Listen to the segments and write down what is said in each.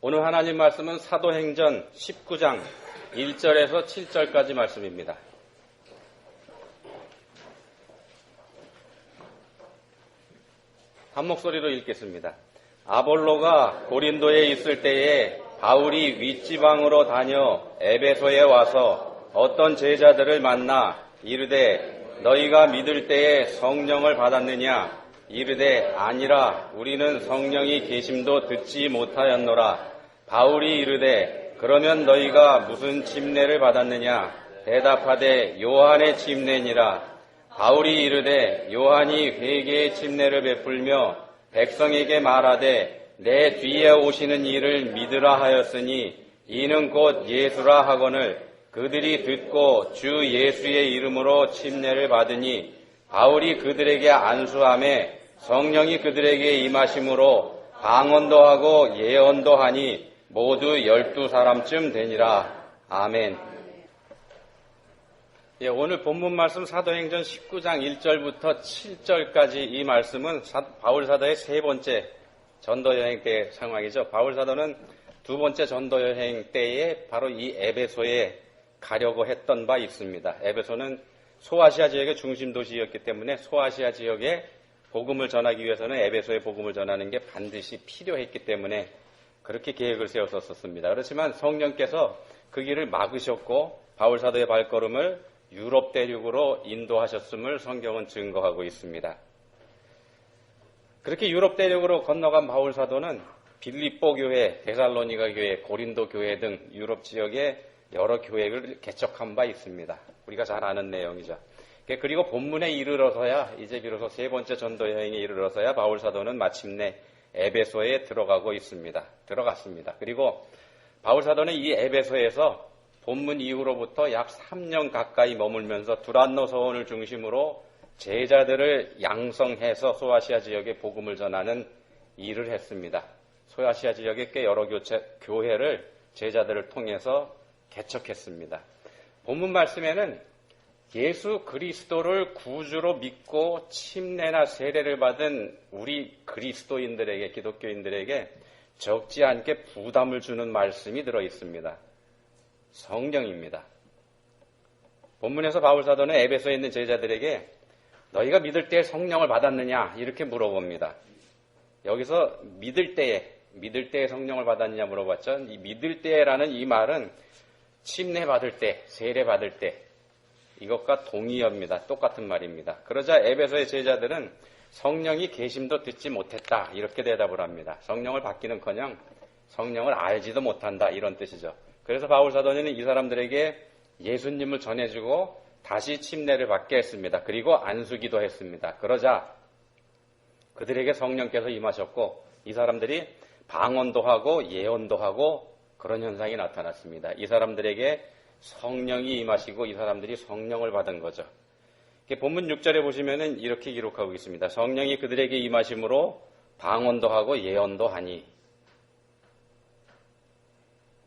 오늘 하나님 말씀은 사도행전 19장 1절에서 7절까지 말씀입니다. 한 목소리로 읽겠습니다. 아볼로가 고린도에 있을 때에 바울이 윗지방으로 다녀 에베소에 와서 어떤 제자들을 만나 이르되 너희가 믿을 때에 성령을 받았느냐 이르되 아니라 우리는 성령이 계심도 듣지 못하였노라 바울이 이르되 그러면 너희가 무슨 침례를 받았느냐? 대답하되 요한의 침례니라. 바울이 이르되 요한이 회개의 침례를 베풀며 백성에게 말하되 내 뒤에 오시는 이를 믿으라 하였으니 이는 곧 예수라 하거늘 그들이 듣고 주 예수의 이름으로 침례를 받으니 바울이 그들에게 안수함에 성령이 그들에게 임하심으로 방언도 하고 예언도 하니 모두 열두 사람쯤 되니라. 아멘. 예, 오늘 본문 말씀 사도행전 19장 1절부터 7절까지 이 말씀은 사, 바울 사도의 세 번째 전도 여행 때 상황이죠. 바울 사도는 두 번째 전도 여행 때에 바로 이 에베소에 가려고 했던 바 있습니다. 에베소는 소아시아 지역의 중심 도시였기 때문에 소아시아 지역에 복음을 전하기 위해서는 에베소에 복음을 전하는 게 반드시 필요했기 때문에 그렇게 계획을 세웠었습니다. 그렇지만 성령께서 그 길을 막으셨고 바울 사도의 발걸음을 유럽 대륙으로 인도하셨음을 성경은 증거하고 있습니다. 그렇게 유럽 대륙으로 건너간 바울 사도는 빌립보 교회, 데살로니가 교회, 고린도 교회 등 유럽 지역의 여러 교회를 개척한 바 있습니다. 우리가 잘 아는 내용이죠. 그리고 본문에 이르러서야 이제 비로소 세 번째 전도 여행에 이르러서야 바울 사도는 마침내 에베소에 들어가고 있습니다. 들어갔습니다. 그리고 바울 사도는 이 에베소에서 본문 이후로부터 약 3년 가까이 머물면서 두란노 서원을 중심으로 제자들을 양성해서 소아시아 지역에 복음을 전하는 일을 했습니다. 소아시아 지역의 꽤 여러 교체, 교회를 제자들을 통해서 개척했습니다. 본문 말씀에는 예수 그리스도를 구주로 믿고 침례나 세례를 받은 우리 그리스도인들에게, 기독교인들에게 적지 않게 부담을 주는 말씀이 들어 있습니다. 성령입니다. 본문에서 바울사도는 에베소에 있는 제자들에게 너희가 믿을 때에 성령을 받았느냐? 이렇게 물어봅니다. 여기서 믿을 때에, 믿을 때에 성령을 받았느냐 물어봤죠. 이 믿을 때라는 이 말은 침례 받을 때, 세례 받을 때, 이것과 동의어입니다. 똑같은 말입니다. 그러자 에베소의 제자들은 성령이 계심도 듣지 못했다. 이렇게 대답을 합니다. 성령을 받기는커녕 성령을 알지도 못한다. 이런 뜻이죠. 그래서 바울 사도는 이 사람들에게 예수님을 전해주고 다시 침례를 받게 했습니다. 그리고 안수기도 했습니다. 그러자 그들에게 성령께서 임하셨고 이 사람들이 방언도 하고 예언도 하고 그런 현상이 나타났습니다. 이 사람들에게 성령이 임하시고 이 사람들이 성령을 받은 거죠. 본문 6절에 보시면은 이렇게 기록하고 있습니다. 성령이 그들에게 임하심으로 방언도 하고 예언도 하니.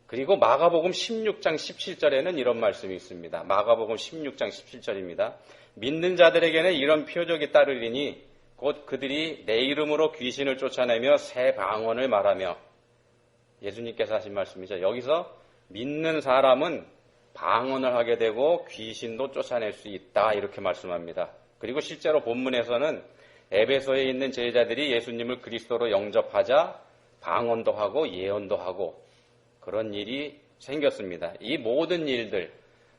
그리고 마가복음 16장 17절에는 이런 말씀이 있습니다. 마가복음 16장 17절입니다. 믿는 자들에게는 이런 표적이 따르리니 곧 그들이 내 이름으로 귀신을 쫓아내며 새 방언을 말하며 예수님께서 하신 말씀이죠. 여기서 믿는 사람은 방언을 하게 되고 귀신도 쫓아낼 수 있다 이렇게 말씀합니다. 그리고 실제로 본문에서는 에베소에 있는 제자들이 예수님을 그리스도로 영접하자 방언도 하고 예언도 하고 그런 일이 생겼습니다. 이 모든 일들,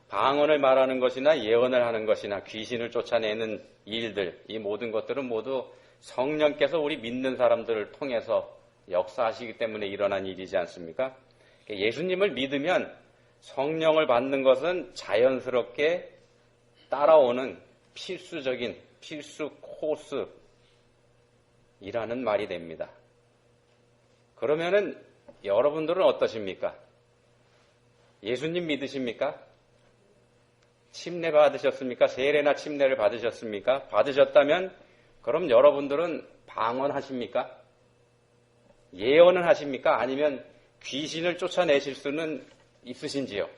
방언을 말하는 것이나 예언을 하는 것이나 귀신을 쫓아내는 일들, 이 모든 것들은 모두 성령께서 우리 믿는 사람들을 통해서 역사하시기 때문에 일어난 일이지 않습니까? 예수님을 믿으면 성령을 받는 것은 자연스럽게 따라오는 필수적인 필수 코스이라는 말이 됩니다. 그러면은 여러분들은 어떠십니까? 예수님 믿으십니까? 침례 받으셨습니까? 세례나 침례를 받으셨습니까? 받으셨다면 그럼 여러분들은 방언하십니까? 예언을 하십니까? 아니면 귀신을 쫓아내실 수는 있으신지요?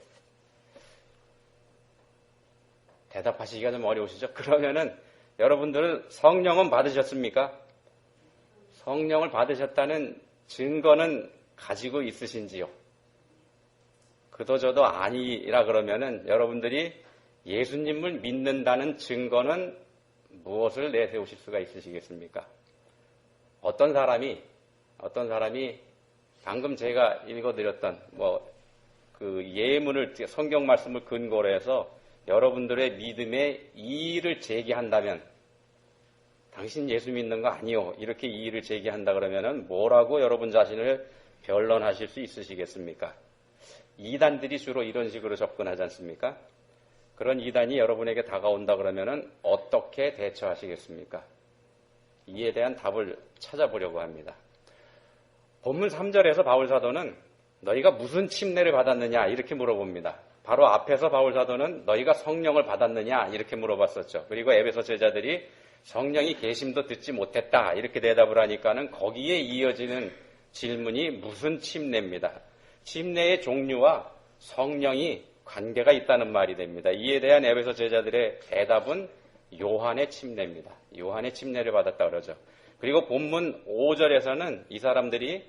대답하시기가 좀 어려우시죠? 그러면은 여러분들은 성령은 받으셨습니까? 성령을 받으셨다는 증거는 가지고 있으신지요? 그도저도 아니라 그러면은 여러분들이 예수님을 믿는다는 증거는 무엇을 내세우실 수가 있으시겠습니까? 어떤 사람이 어떤 사람이 방금 제가 읽어드렸던 뭐 그 예문을 성경 말씀을 근거로 해서 여러분들의 믿음에 이의를 제기한다면 당신 예수 믿는 거 아니요 이렇게 이의를 제기한다 그러면은 뭐라고 여러분 자신을 변론하실 수 있으시겠습니까? 이단들이 주로 이런 식으로 접근하지 않습니까? 그런 이단이 여러분에게 다가온다 그러면은 어떻게 대처하시겠습니까? 이에 대한 답을 찾아보려고 합니다. 본문 3절에서 바울 사도는 너희가 무슨 침례를 받았느냐 이렇게 물어봅니다. 바로 앞에서 바울 사도는 너희가 성령을 받았느냐 이렇게 물어봤었죠. 그리고 에베소 제자들이 성령이 계심도 듣지 못했다 이렇게 대답을 하니까는 거기에 이어지는 질문이 무슨 침례입니다. 침례의 종류와 성령이 관계가 있다는 말이 됩니다. 이에 대한 에베소 제자들의 대답은 요한의 침례입니다. 요한의 침례를 받았다 그러죠. 그리고 본문 5절에서는 이 사람들이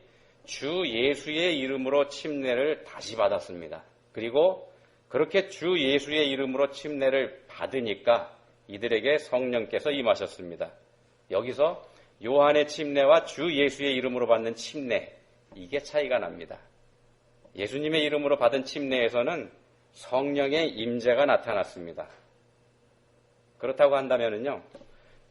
주 예수의 이름으로 침례를 다시 받았습니다. 그리고 그렇게 주 예수의 이름으로 침례를 받으니까 이들에게 성령께서 임하셨습니다. 여기서 요한의 침례와 주 예수의 이름으로 받는 침례 이게 차이가 납니다. 예수님의 이름으로 받은 침례에서는 성령의 임재가 나타났습니다. 그렇다고 한다면요.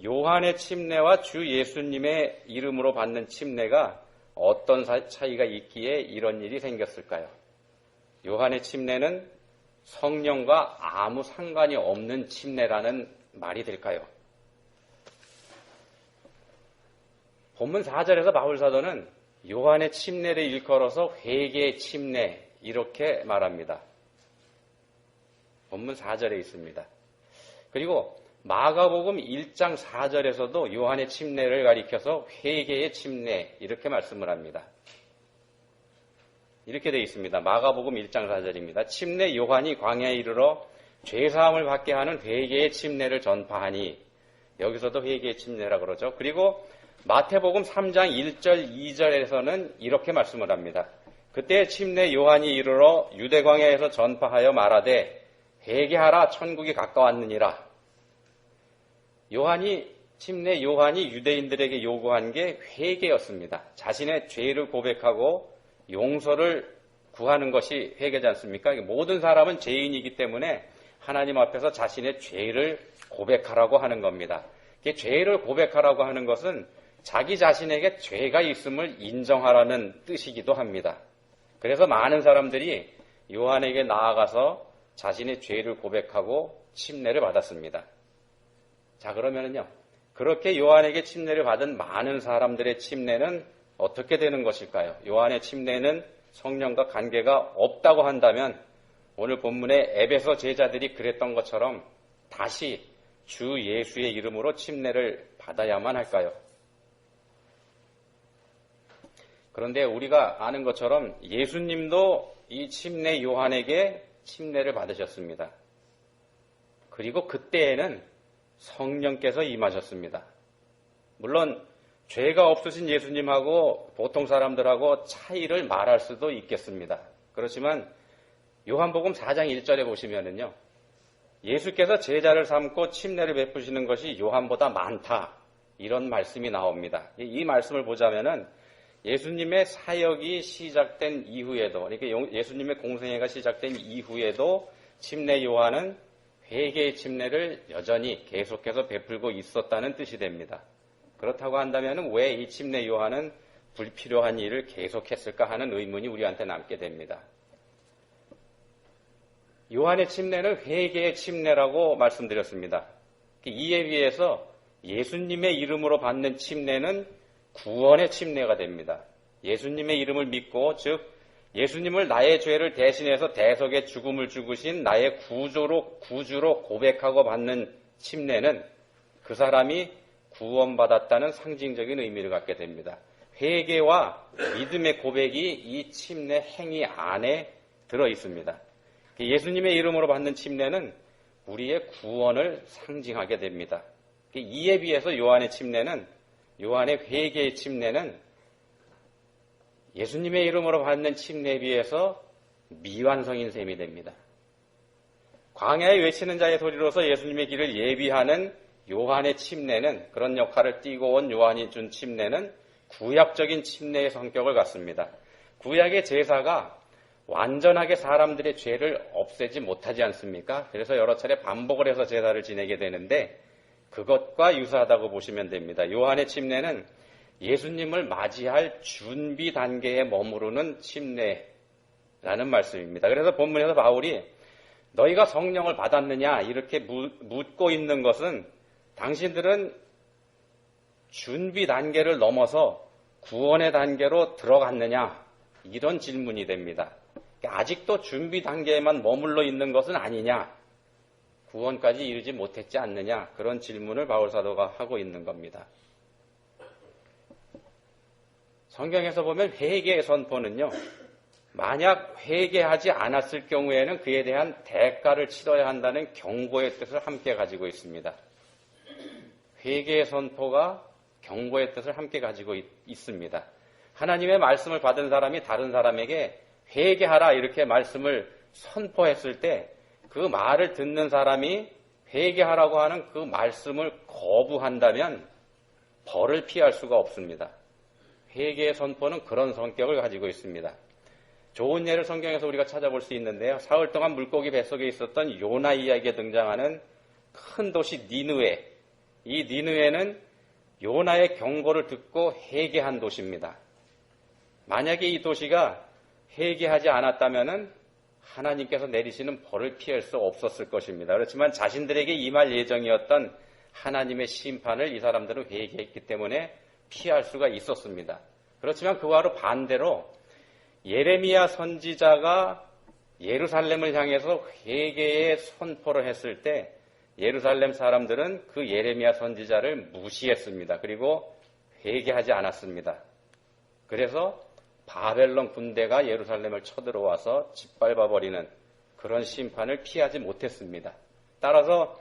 요한의 침례와 주 예수님의 이름으로 받는 침례가 어떤 차이가 있기에 이런 일이 생겼을까요? 요한의 침례는 성령과 아무 상관이 없는 침례라는 말이 될까요? 본문 4절에서 바울 사도는 요한의 침례를 일컬어서 회개의 침례 이렇게 말합니다. 본문 4절에 있습니다. 그리고 마가복음 1장 4절에서도 요한의 침례를 가리켜서 회개의 침례 이렇게 말씀을 합니다. 이렇게 되어 있습니다. 마가복음 1장 4절입니다. 침례 요한이 광야에 이르러 죄사함을 받게 하는 회개의 침례를 전파하니 여기서도 회개의 침례라 그러죠. 그리고 마태복음 3장 1절 2절에서는 이렇게 말씀을 합니다. 그때 침례 요한이 이르러 유대 광야에서 전파하여 말하되 회개하라 천국이 가까웠느니라. 요한이 침례 요한이 유대인들에게 요구한 게 회개였습니다. 자신의 죄를 고백하고 용서를 구하는 것이 회개지 않습니까? 모든 사람은 죄인이기 때문에 하나님 앞에서 자신의 죄를 고백하라고 하는 겁니다. 죄를 고백하라고 하는 것은 자기 자신에게 죄가 있음을 인정하라는 뜻이기도 합니다. 그래서 많은 사람들이 요한에게 나아가서 자신의 죄를 고백하고 침례를 받았습니다. 자, 그러면은요. 그렇게 요한에게 침례를 받은 많은 사람들의 침례는 어떻게 되는 것일까요? 요한의 침례는 성령과 관계가 없다고 한다면 오늘 본문의 에베소 제자들이 그랬던 것처럼 다시 주 예수의 이름으로 침례를 받아야만 할까요? 그런데 우리가 아는 것처럼 예수님도 이 침례 요한에게 침례를 받으셨습니다. 그리고 그때에는 성령께서 임하셨습니다. 물론 죄가 없으신 예수님하고 보통 사람들하고 차이를 말할 수도 있겠습니다. 그렇지만 요한복음 4장 1절에 보시면은요. 예수께서 제자를 삼고 침례를 베푸시는 것이 요한보다 많다. 이런 말씀이 나옵니다. 이 말씀을 보자면은 예수님의 사역이 시작된 이후에도, 그러니까 예수님의 공생애가 시작된 이후에도 침례 요한은 회개의 침례를 여전히 계속해서 베풀고 있었다는 뜻이 됩니다. 그렇다고 한다면 왜 이 침례 요한은 불필요한 일을 계속했을까 하는 의문이 우리한테 남게 됩니다. 요한의 침례는 회개의 침례라고 말씀드렸습니다. 이에 비해서 예수님의 이름으로 받는 침례는 구원의 침례가 됩니다. 예수님의 이름을 믿고 즉 예수님을 나의 죄를 대신해서 대속의 죽음을 죽으신 나의 구조로 구주로 고백하고 받는 침례는 그 사람이 구원받았다는 상징적인 의미를 갖게 됩니다. 회개와 믿음의 고백이 이 침례 행위 안에 들어 있습니다. 예수님의 이름으로 받는 침례는 우리의 구원을 상징하게 됩니다. 이에 비해서 요한의 침례는 요한의 회개의 침례는 예수님의 이름으로 받는 침례에 비해서 미완성인 셈이 됩니다. 광야에 외치는 자의 소리로서 예수님의 길을 예비하는 요한의 침례는 그런 역할을 띠고 온 요한이 준 침례는 구약적인 침례의 성격을 갖습니다. 구약의 제사가 완전하게 사람들의 죄를 없애지 못하지 않습니까? 그래서 여러 차례 반복을 해서 제사를 지내게 되는데 그것과 유사하다고 보시면 됩니다. 요한의 침례는 예수님을 맞이할 준비 단계에 머무르는 침례라는 말씀입니다. 그래서 본문에서 바울이 너희가 성령을 받았느냐 이렇게 묻고 있는 것은 당신들은 준비 단계를 넘어서 구원의 단계로 들어갔느냐 이런 질문이 됩니다. 아직도 준비 단계에만 머물러 있는 것은 아니냐 구원까지 이르지 못했지 않느냐 그런 질문을 바울 사도가 하고 있는 겁니다. 성경에서 보면 회개의 선포는요. 만약 회개하지 않았을 경우에는 그에 대한 대가를 치러야 한다는 경고의 뜻을 함께 가지고 있습니다. 회개의 선포가 경고의 뜻을 함께 가지고 있, 습니다 하나님의 말씀을 받은 사람이 다른 사람에게 회개하라 이렇게 말씀을 선포했을 때 그 말을 듣는 사람이 회개하라고 하는 그 말씀을 거부한다면 벌을 피할 수가 없습니다. 회개의 선포는 그런 성격을 가지고 있습니다. 좋은 예를 성경에서 우리가 찾아볼 수 있는데요. 사흘 동안 물고기 뱃속에 있었던 요나 이야기에 등장하는 큰 도시 니누에. 이 니누에는 요나의 경고를 듣고 회개한 도시입니다. 만약에 이 도시가 회개하지 않았다면 하나님께서 내리시는 벌을 피할 수 없었을 것입니다. 그렇지만 자신들에게 임할 예정이었던 하나님의 심판을 이 사람들은 회개했기 때문에 피할 수가 있었습니다. 그렇지만 그와로 반대로 예레미야 선지자가 예루살렘을 향해서 회개의 선포를 했을 때 예루살렘 사람들은 그 예레미야 선지자를 무시했습니다. 그리고 회개하지 않았습니다. 그래서 바벨론 군대가 예루살렘을 쳐들어와서 짓밟아 버리는 그런 심판을 피하지 못했습니다. 따라서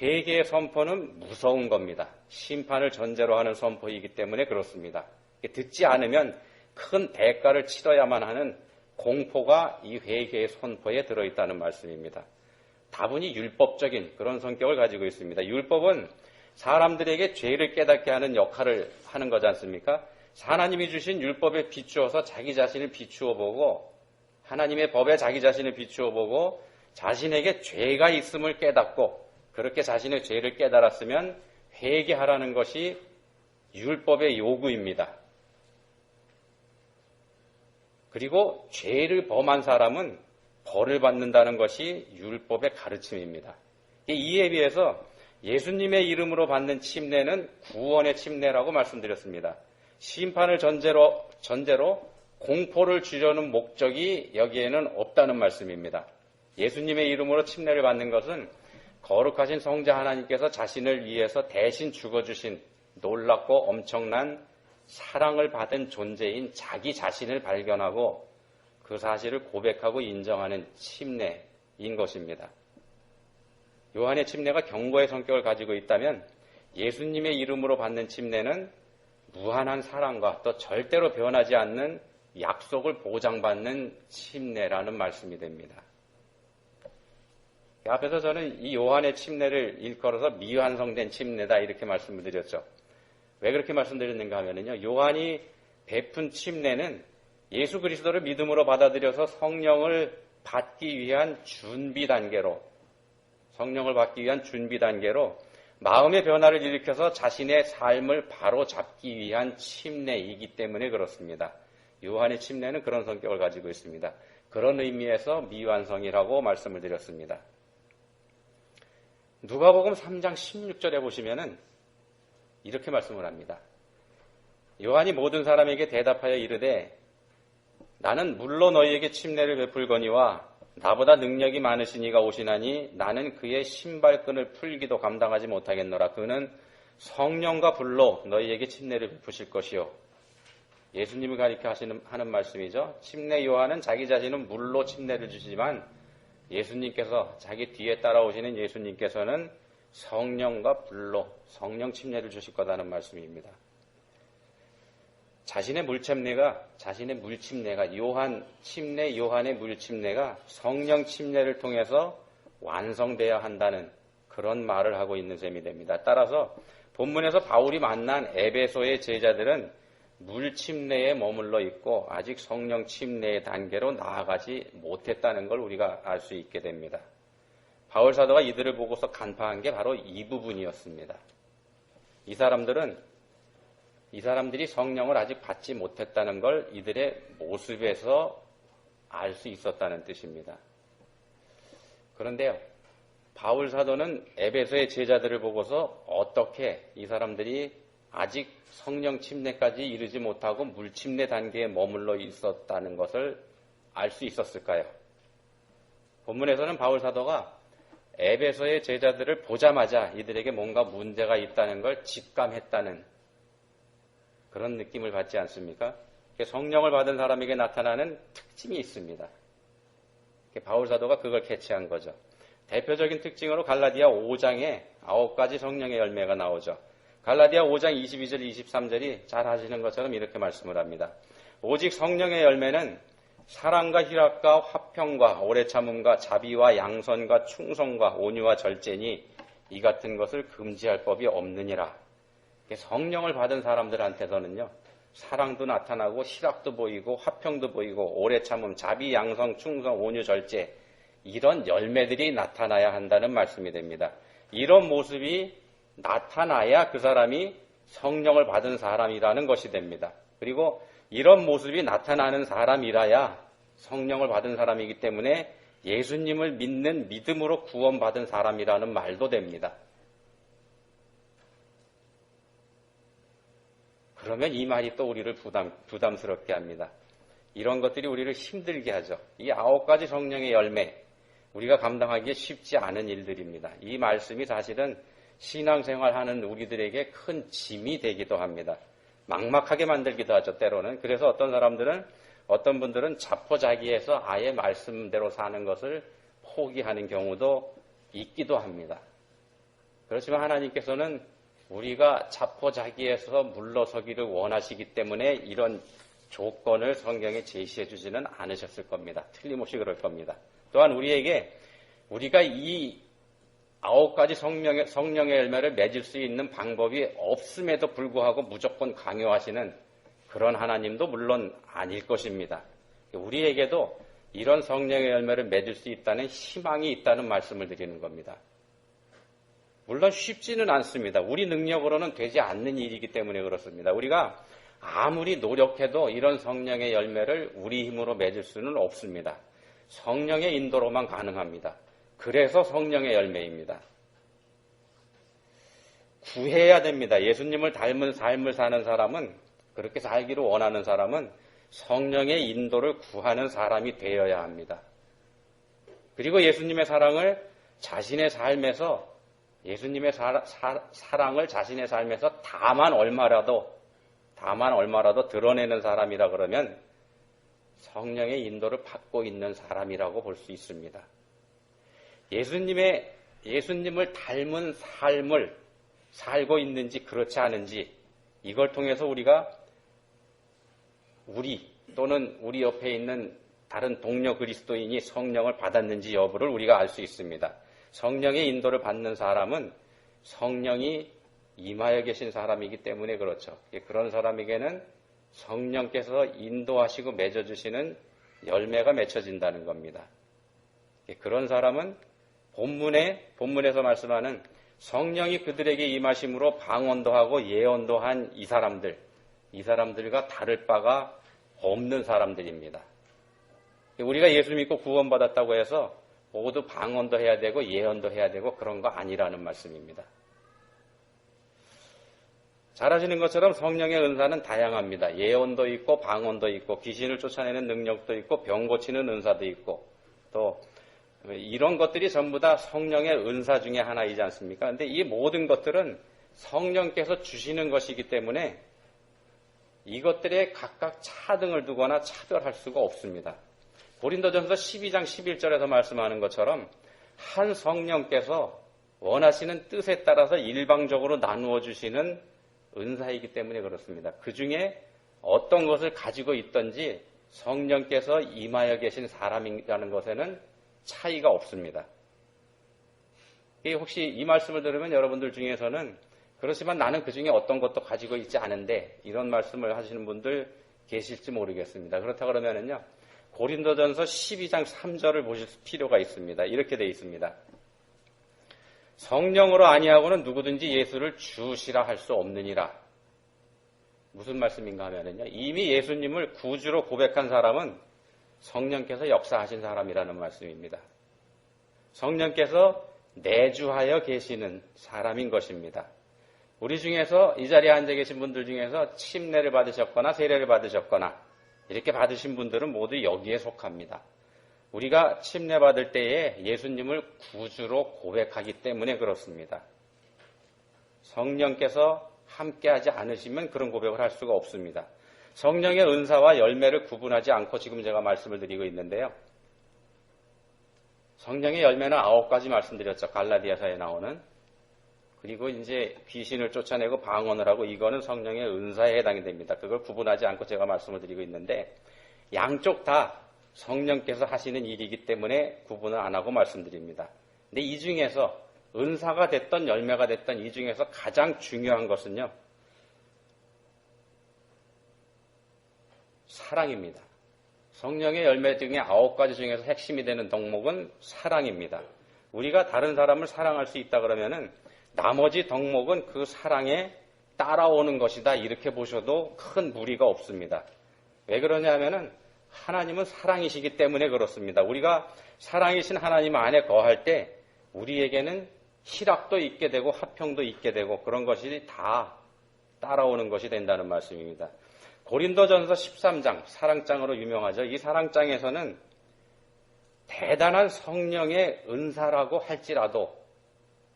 회개의 선포는 무서운 겁니다. 심판을 전제로 하는 선포이기 때문에 그렇습니다. 듣지 않으면 큰 대가를 치러야만 하는 공포가 이 회개의 선포에 들어있다는 말씀입니다. 다분히 율법적인 그런 성격을 가지고 있습니다. 율법은 사람들에게 죄를 깨닫게 하는 역할을 하는 거지 않습니까? 하나님이 주신 율법에 비추어서 자기 자신을 비추어 보고 하나님의 법에 자기 자신을 비추어 보고 자신에게 죄가 있음을 깨닫고 그렇게 자신의 죄를 깨달았으면 회개하라는 것이 율법의 요구입니다. 그리고 죄를 범한 사람은 벌을 받는다는 것이 율법의 가르침입니다. 이에 비해서 예수님의 이름으로 받는 침례는 구원의 침례라고 말씀드렸습니다. 심판을 전제로, 전제로 공포를 주려는 목적이 여기에는 없다는 말씀입니다. 예수님의 이름으로 침례를 받는 것은 거룩하신 성자 하나님께서 자신을 위해서 대신 죽어주신 놀랍고 엄청난 사랑을 받은 존재인 자기 자신을 발견하고 그 사실을 고백하고 인정하는 침례인 것입니다. 요한의 침례가 경고의 성격을 가지고 있다면 예수님의 이름으로 받는 침례는 무한한 사랑과 또 절대로 변하지 않는 약속을 보장받는 침례라는 말씀이 됩니다. 앞에서 저는 이 요한의 침례를 일컬어서 미완성된 침례다 이렇게 말씀을 드렸죠. 왜 그렇게 말씀드렸는가 하면요. 요한이 베푼 침례는 예수 그리스도를 믿음으로 받아들여서 성령을 받기 위한 준비 단계로 성령을 받기 위한 준비 단계로 마음의 변화를 일으켜서 자신의 삶을 바로 잡기 위한 침례이기 때문에 그렇습니다. 요한의 침례는 그런 성격을 가지고 있습니다. 그런 의미에서 미완성이라고 말씀을 드렸습니다. 누가복음 3장 16절에 보시면은 이렇게 말씀을 합니다. 요한이 모든 사람에게 대답하여 이르되 나는 물로 너희에게 침례를 베풀거니와 나보다 능력이 많으신 이가 오시나니 나는 그의 신발끈을 풀기도 감당하지 못하겠노라. 그는 성령과 불로 너희에게 침례를 베푸실 것이요. 예수님을 가리켜 하시는 하는 말씀이죠. 침례 요한은 자기 자신은 물로 침례를 주시지만 예수님께서 자기 뒤에 따라오시는 예수님께서는 성령과 불로 성령 침례를 주실 거다는 말씀입니다. 자신의 물침례가 자신의 물침례가 요한 침례 요한의 물침례가 성령 침례를 통해서 완성돼야 한다는 그런 말을 하고 있는 셈이 됩니다. 따라서 본문에서 바울이 만난 에베소의 제자들은 물 침례에 머물러 있고 아직 성령 침례의 단계로 나아가지 못했다는 걸 우리가 알 수 있게 됩니다. 바울 사도가 이들을 보고서 간파한 게 바로 이 부분이었습니다. 이 사람들은 이 사람들이 성령을 아직 받지 못했다는 걸 이들의 모습에서 알 수 있었다는 뜻입니다. 그런데요, 바울 사도는 에베소의 제자들을 보고서 어떻게 이 사람들이 아직 성령 침례까지 이르지 못하고 물침례 단계에 머물러 있었다는 것을 알 수 있었을까요? 본문에서는 바울 사도가 에베소의 제자들을 보자마자 이들에게 뭔가 문제가 있다는 걸 직감했다는 그런 느낌을 받지 않습니까? 성령을 받은 사람에게 나타나는 특징이 있습니다. 바울 사도가 그걸 캐치한 거죠. 대표적인 특징으로 갈라디아 5장에 아홉 가지 성령의 열매가 나오죠. 갈라디아 5장 22절 23절이 잘 하시는 것처럼 이렇게 말씀을 합니다. 오직 성령의 열매는 사랑과 희락과 화평과 오래 참음과 자비와 양선과 충성과 온유와 절제니 이 같은 것을 금지할 법이 없느니라. 성령을 받은 사람들한테서는요. 사랑도 나타나고 희락도 보이고 화평도 보이고 오래 참음, 자비, 양성, 충성, 온유, 절제 이런 열매들이 나타나야 한다는 말씀이 됩니다. 이런 모습이 나타나야 그 사람이 성령을 받은 사람이라는 것이 됩니다. 그리고 이런 모습이 나타나는 사람이라야 성령을 받은 사람이기 때문에 예수님을 믿는 믿음으로 구원받은 사람이라는 말도 됩니다. 그러면 이 말이 또 우리를 부담, 부담스럽게 합니다. 이런 것들이 우리를 힘들게 하죠. 이 아홉 가지 성령의 열매, 우리가 감당하기 쉽지 않은 일들입니다. 이 말씀이 사실은 신앙생활 하는 우리들에게 큰 짐이 되기도 합니다. 막막하게 만들기도 하죠, 때로는. 그래서 어떤 사람들은, 어떤 분들은 자포자기해서 아예 말씀대로 사는 것을 포기하는 경우도 있기도 합니다. 그렇지만 하나님께서는 우리가 자포자기해서 물러서기를 원하시기 때문에 이런 조건을 성경에 제시해 주지는 않으셨을 겁니다. 틀림없이 그럴 겁니다. 또한 우리에게 우리가 이 아홉 가지 성령의, 성령의 열매를 맺을 수 있는 방법이 없음에도 불구하고 무조건 강요하시는 그런 하나님도 물론 아닐 것입니다. 우리에게도 이런 성령의 열매를 맺을 수 있다는 희망이 있다는 말씀을 드리는 겁니다. 물론 쉽지는 않습니다. 우리 능력으로는 되지 않는 일이기 때문에 그렇습니다. 우리가 아무리 노력해도 이런 성령의 열매를 우리 힘으로 맺을 수는 없습니다. 성령의 인도로만 가능합니다. 그래서 성령의 열매입니다. 구해야 됩니다. 예수님을 닮은 삶을 사는 사람은 그렇게 살기를 원하는 사람은 성령의 인도를 구하는 사람이 되어야 합니다. 그리고 예수님의 사랑을 자신의 삶에서 예수님의 사, 사 랑을 자신의 삶에서 다만 얼마라도 다만 얼마라도 드러내는 사람이라 그러면 성령의 인도를 받고 있는 사람이라고 볼 수 있습니다. 예수님의 예수님을 닮은 삶을 살고 있는지 그렇지 않은지 이걸 통해서 우리가 우리 또는 우리 옆에 있는 다른 동료 그리스도인이 성령을 받았는지 여부를 우리가 알 수 있습니다. 성령의 인도를 받는 사람은 성령이 임하여 계신 사람이기 때문에 그렇죠. 그런 사람에게는 성령께서 인도하시고 맺어주시는 열매가 맺혀진다는 겁니다. 그런 사람은 본문에, 본문에서 말씀하는 성령이 그들에게 임하심으로 방언도 하고 예언도 한 이 사람들, 이 사람들과 다를 바가 없는 사람들입니다. 우리가 예수 믿고 구원받았다고 해서 모두 방언도 해야 되고 예언도 해야 되고 그런 거 아니라는 말씀입니다. 잘 아시는 것처럼 성령의 은사는 다양합니다. 예언도 있고 방언도 있고 귀신을 쫓아내는 능력도 있고 병 고치는 은사도 있고 또 이런 것들이 전부 다 성령의 은사 중에 하나이지 않습니까? 근데 이 모든 것들은 성령께서 주시는 것이기 때문에 이것들에 각각 차등을 두거나 차별할 수가 없습니다. 고린도전서 12장 11절에서 말씀하는 것처럼 한 성령께서 원하시는 뜻에 따라서 일방적으로 나누어 주시는 은사이기 때문에 그렇습니다. 그 중에 어떤 것을 가지고 있든지 성령께서 임하여 계신 사람이라는 것에는 차이가 없습니다. 혹시 이 말씀을 들으면 여러분들 중에서는 그렇지만 나는 그 중에 어떤 것도 가지고 있지 않은데 이런 말씀을 하시는 분들 계실지 모르겠습니다. 그렇다 그러면은요. 고린도전서 12장 3절을 보실 필요가 있습니다. 이렇게 되어 있습니다. 성령으로 아니하고는 누구든지 예수를 주시라 할 수 없느니라. 무슨 말씀인가 하면은요. 이미 예수님을 구주로 고백한 사람은 성령께서 역사하신 사람이라는 말씀입니다. 성령께서 내주하여 계시는 사람인 것입니다. 우리 중에서 이 자리에 앉아 계신 분들 중에서 침례를 받으셨거나 세례를 받으셨거나 이렇게 받으신 분들은 모두 여기에 속합니다. 우리가 침례 받을 때에 예수님을 구주로 고백하기 때문에 그렇습니다. 성령께서 함께하지 않으시면 그런 고백을 할 수가 없습니다. 성령의 은사와 열매를 구분하지 않고 지금 제가 말씀을 드리고 있는데요. 성령의 열매는 아홉 가지 말씀드렸죠. 갈라디아서에 나오는. 그리고 이제 귀신을 쫓아내고 방언을 하고 이거는 성령의 은사에 해당이 됩니다. 그걸 구분하지 않고 제가 말씀을 드리고 있는데 양쪽 다 성령께서 하시는 일이기 때문에 구분을 안 하고 말씀드립니다. 근데 이 중에서 은사가 됐던 열매가 됐던 이 중에서 가장 중요한 것은요. 사랑입니다. 성령의 열매 중에 아홉 가지 중에서 핵심이 되는 덕목은 사랑입니다. 우리가 다른 사람을 사랑할 수 있다 그러면은 나머지 덕목은 그 사랑에 따라오는 것이다. 이렇게 보셔도 큰 무리가 없습니다. 왜 그러냐면은 하나님은 사랑이시기 때문에 그렇습니다. 우리가 사랑이신 하나님 안에 거할 때 우리에게는 희락도 있게 되고 화평도 있게 되고 그런 것이 다 따라오는 것이 된다는 말씀입니다. 고린도전서 13장 사랑장으로 유명하죠. 이 사랑장에서는 대단한 성령의 은사라고 할지라도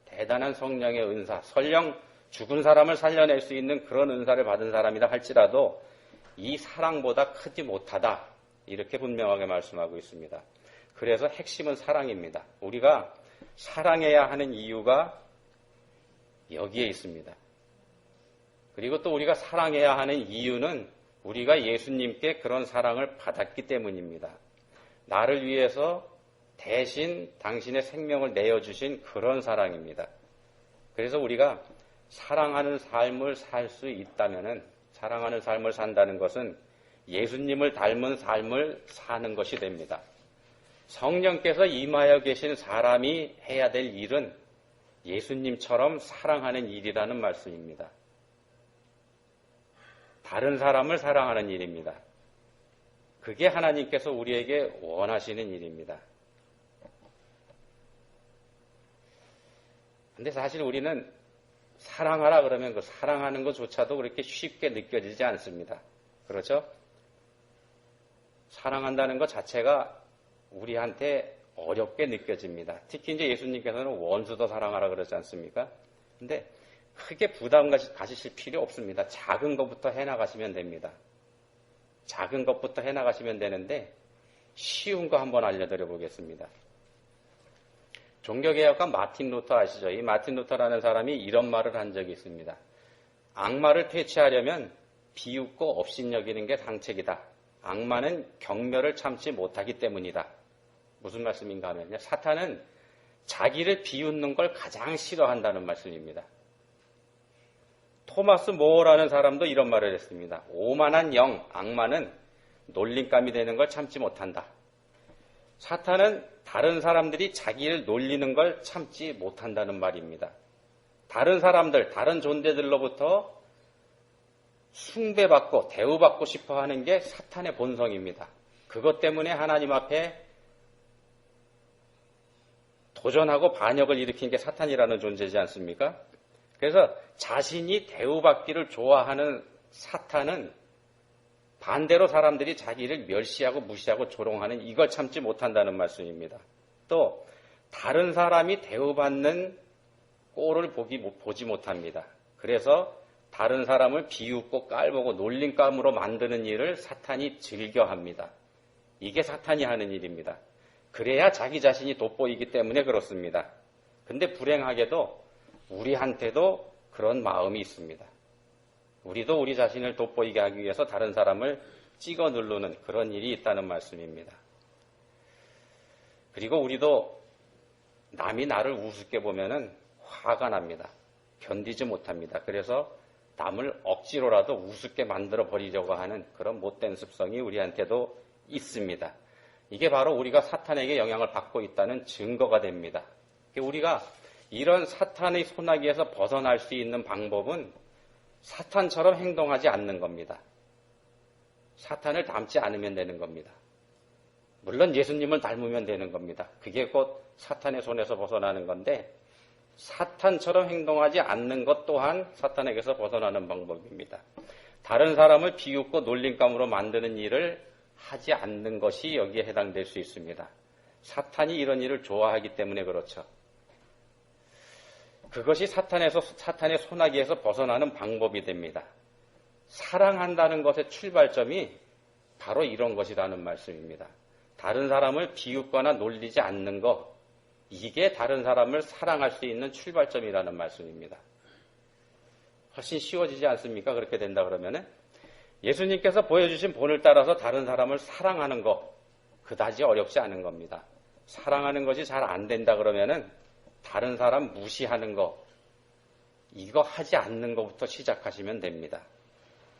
대단한 성령의 은사, 설령 죽은 사람을 살려낼 수 있는 그런 은사를 받은 사람이라 할지라도 이 사랑보다 크지 못하다. 이렇게 분명하게 말씀하고 있습니다. 그래서 핵심은 사랑입니다. 우리가 사랑해야 하는 이유가 여기에 있습니다. 그리고 또 우리가 사랑해야 하는 이유는 우리가 예수님께 그런 사랑을 받았기 때문입니다. 나를 위해서 대신 당신의 생명을 내어주신 그런 사랑입니다. 그래서 우리가 사랑하는 삶을 살 수 있다면 사랑하는 삶을 산다는 것은 예수님을 닮은 삶을 사는 것이 됩니다. 성령께서 임하여 계신 사람이 해야 될 일은 예수님처럼 사랑하는 일이라는 말씀입니다. 다른 사람을 사랑하는 일입니다. 그게 하나님께서 우리에게 원하시는 일입니다. 근데 사실 우리는 사랑하라 그러면 그 사랑하는 것조차도 그렇게 쉽게 느껴지지 않습니다. 그렇죠? 사랑한다는 것 자체가 우리한테 어렵게 느껴집니다. 특히 이제 예수님께서는 원수도 사랑하라 그러지 않습니까? 근데 크게 부담 가지실 필요 없습니다. 작은 것부터 해나가시면 됩니다. 작은 것부터 해나가시면 되는데 쉬운 거 한번 알려드려 보겠습니다. 종교개혁가 마틴 루터 아시죠? 이 마틴 루터라는 사람이 이런 말을 한 적이 있습니다. 악마를 퇴치하려면 비웃고 업신여기는 게 상책이다. 악마는 경멸을 참지 못하기 때문이다. 무슨 말씀인가 하면요. 사탄은 자기를 비웃는 걸 가장 싫어한다는 말씀입니다. 토마스 모어라는 사람도 이런 말을 했습니다. 오만한 영, 악마는 놀림감이 되는 걸 참지 못한다. 사탄은 다른 사람들이 자기를 놀리는 걸 참지 못한다는 말입니다. 다른 사람들, 다른 존재들로부터 숭배받고 대우받고 싶어 하는 게 사탄의 본성입니다. 그것 때문에 하나님 앞에 도전하고 반역을 일으킨 게 사탄이라는 존재지 않습니까? 그래서 자신이 대우받기를 좋아하는 사탄은 반대로 사람들이 자기를 멸시하고 무시하고 조롱하는 이걸 참지 못한다는 말씀입니다. 또 다른 사람이 대우받는 꼴을 보기, 보지 못합니다. 그래서 다른 사람을 비웃고 깔보고 놀림감으로 만드는 일을 사탄이 즐겨합니다. 이게 사탄이 하는 일입니다. 그래야 자기 자신이 돋보이기 때문에 그렇습니다. 근데 불행하게도 우리한테도 그런 마음이 있습니다. 우리도 우리 자신을 돋보이게 하기 위해서 다른 사람을 찍어 누르는 그런 일이 있다는 말씀입니다. 그리고 우리도 남이 나를 우습게 보면은 화가 납니다. 견디지 못합니다. 그래서 남을 억지로라도 우습게 만들어 버리려고 하는 그런 못된 습성이 우리한테도 있습니다. 이게 바로 우리가 사탄에게 영향을 받고 있다는 증거가 됩니다. 우리가 이런 사탄의 소나기에서 벗어날 수 있는 방법은 사탄처럼 행동하지 않는 겁니다. 사탄을 닮지 않으면 되는 겁니다. 물론 예수님을 닮으면 되는 겁니다. 그게 곧 사탄의 손에서 벗어나는 건데 사탄처럼 행동하지 않는 것 또한 사탄에게서 벗어나는 방법입니다. 다른 사람을 비웃고 놀림감으로 만드는 일을 하지 않는 것이 여기에 해당될 수 있습니다. 사탄이 이런 일을 좋아하기 때문에 그렇죠. 그것이 사탄에서 사탄의 소나기에서 벗어나는 방법이 됩니다. 사랑한다는 것의 출발점이 바로 이런 것이라는 말씀입니다. 다른 사람을 비웃거나 놀리지 않는 것, 이게 다른 사람을 사랑할 수 있는 출발점이라는 말씀입니다. 훨씬 쉬워지지 않습니까? 그렇게 된다 그러면은 예수님께서 보여주신 본을 따라서 다른 사람을 사랑하는 것, 그다지 어렵지 않은 겁니다. 사랑하는 것이 잘 안 된다 그러면은 다른 사람 무시하는 거, 이거 하지 않는 것부터 시작하시면 됩니다.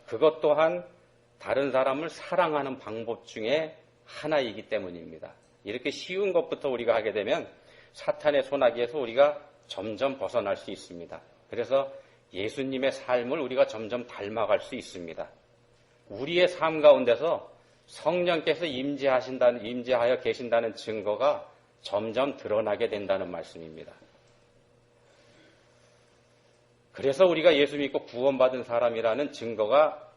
그것 또한 다른 사람을 사랑하는 방법 중에 하나이기 때문입니다. 이렇게 쉬운 것부터 우리가 하게 되면 사탄의 소나기에서 우리가 점점 벗어날 수 있습니다. 그래서 예수님의 삶을 우리가 점점 닮아갈 수 있습니다. 우리의 삶 가운데서 성령께서 임재하신다는, 임재하여 계신다는 증거가 점점 드러나게 된다는 말씀입니다. 그래서 우리가 예수 믿고 구원받은 사람이라는 증거가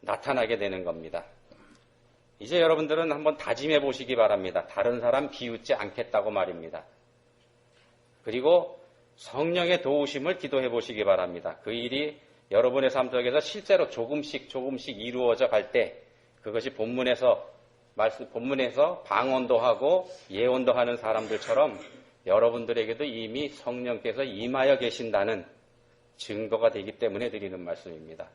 나타나게 되는 겁니다. 이제 여러분들은 한번 다짐해 보시기 바랍니다. 다른 사람 비웃지 않겠다고 말입니다. 그리고 성령의 도우심을 기도해 보시기 바랍니다. 그 일이 여러분의 삶 속에서 실제로 조금씩 조금씩 이루어져 갈 때 그것이 본문에서 말씀 본문에서 방언도 하고 예언도 하는 사람들처럼 여러분들에게도 이미 성령께서 임하여 계신다는 증거가 되기 때문에 드리는 말씀입니다.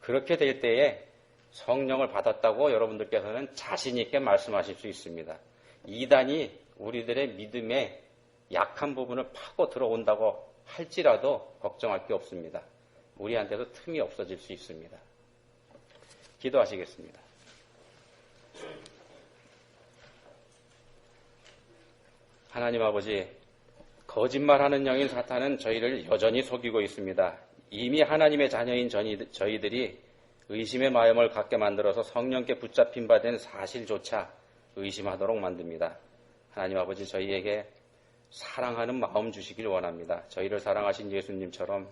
그렇게 될 때에 성령을 받았다고 여러분들께서는 자신 있게 말씀하실 수 있습니다. 이단이 우리들의 믿음에 약한 부분을 파고 들어온다고 할지라도 걱정할 게 없습니다. 우리한테도 틈이 없어질 수 있습니다. 기도하시겠습니다. 하나님 아버지, 거짓말하는 영인 사탄은 저희를 여전히 속이고 있습니다. 이미 하나님의 자녀인 저희들이 의심의 마음을 갖게 만들어서 성령께 붙잡힌 바 된 사실조차 의심하도록 만듭니다. 하나님 아버지 저희에게 사랑하는 마음 주시길 원합니다. 저희를 사랑하신 예수님처럼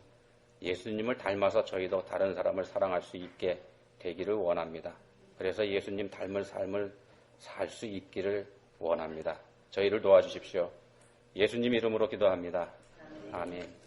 예수님을 닮아서 저희도 다른 사람을 사랑할 수 있게 되기를 원합니다. 그래서 예수님 닮을 삶을 살 수 있기를 원합니다. 저희를 도와주십시오. 예수님 이름으로 기도합니다. 아멘.